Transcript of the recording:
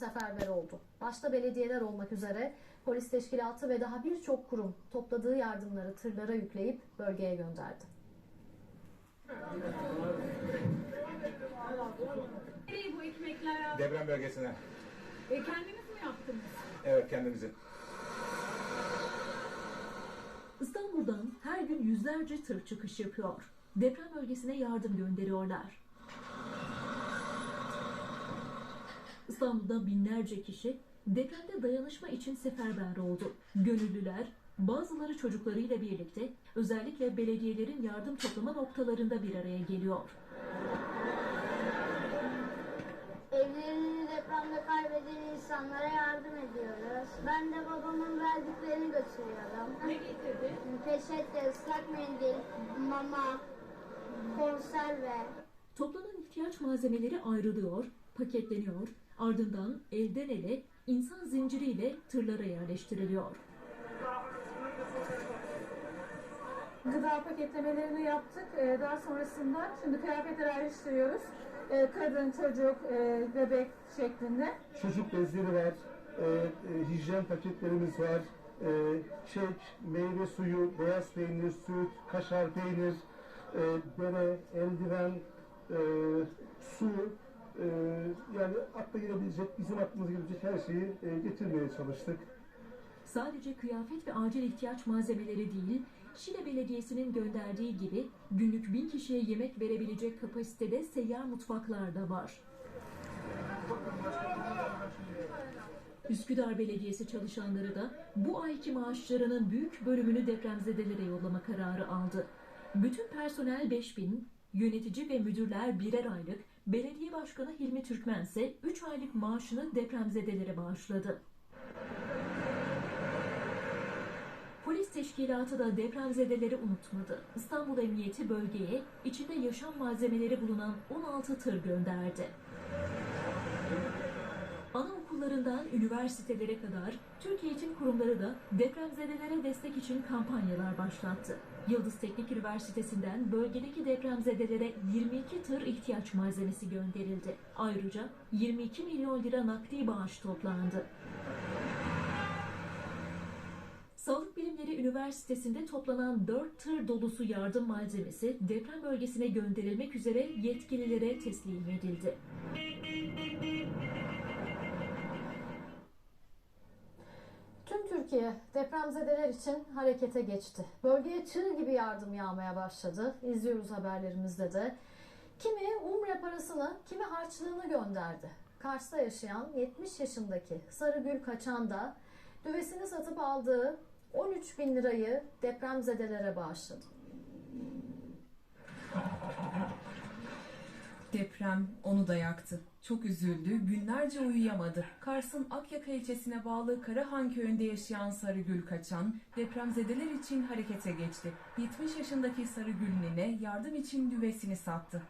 seferber oldu. Başta belediyeler olmak üzere polis teşkilatı ve daha birçok kurum topladığı yardımları tırlara yükleyip bölgeye gönderdi. Nereye bu ekmekler abi? Deprem bölgesine. E, kendiniz mi yaptınız? Evet kendimizin. İstanbul'dan her gün yüzlerce tır çıkış yapıyor. Deprem bölgesine yardım gönderiyorlar. İstanbul'da binlerce kişi depremde dayanışma için seferber oldu. Gönüllüler bazıları çocuklarıyla birlikte özellikle belediyelerin yardım toplama noktalarında bir araya geliyor. Evlerini depremde kaybeden insanlara yardım ediyoruz. Ben de babamın verdiklerini götürüyorum. Ne getirdi? Peçete, ıslak mendil, mama, konserve. Toplanan ihtiyaç malzemeleri ayrılıyor, paketleniyor, ardından elden ele insan zinciriyle tırlara yerleştiriliyor. Gıda paketlemelerini yaptık. Ee, Daha sonrasında şimdi kıyafetleri ayrıştırıyoruz. Ee, Kadın, çocuk, e, bebek şeklinde. çocuk bezleri var, e, e, hijyen paketlerimiz var, e, kek, meyve suyu, beyaz peynir, süt, kaşar peynir, bere, eldiven, e, su, e, yani akla gelebilecek, bizim aklımıza gelebilecek her şeyi e, getirmeye çalıştık. Sadece kıyafet ve acil ihtiyaç malzemeleri değil, Şile Belediyesi'nin gönderdiği gibi günlük bin kişiye yemek verebilecek kapasitede seyyar mutfaklar da var. Üsküdar Belediyesi çalışanları da bu ayki maaşlarının büyük bölümünü depremzedelere yollama kararı aldı. Bütün personel 5000, yönetici ve müdürler birer aylık, belediye başkanı Hilmi Türkmen ise 3 aylık maaşını depremzedelere bağışladı. Polis teşkilatı da depremzedeleri unutmadı. İstanbul Emniyeti bölgeye içinde yaşam malzemeleri bulunan 16 tır gönderdi. Anaokullarından üniversitelere kadar Türk eğitim kurumları da depremzedelere destek için kampanyalar başlattı. Yıldız Teknik Üniversitesi'nden bölgedeki depremzedelere 22 tır ihtiyaç malzemesi gönderildi. Ayrıca 22 milyon lira nakdi bağış toplandı. Sağlık Bilimleri Üniversitesi'nde toplanan 4 tır dolusu yardım malzemesi deprem bölgesine gönderilmek üzere yetkililere teslim edildi. Türkiye depremzedeler için harekete geçti. Bölgeye çığ gibi yardım yağmaya başladı. İzliyoruz haberlerimizde de. Kimi umre parasını, kimi harçlığını gönderdi. Kars'ta yaşayan 70 yaşındaki Sarıgül Kaçan da düvesini satıp aldığı 13 bin lirayı depremzedelere bağışladı. Deprem onu da yaktı. Çok üzüldü, günlerce uyuyamadı. Kars'ın Akyaka ilçesine bağlı Karahan köyünde yaşayan Sarıgül Kaçan, depremzedeler için harekete geçti. 70 yaşındaki Sarıgül nine yardım için düvesini sattı.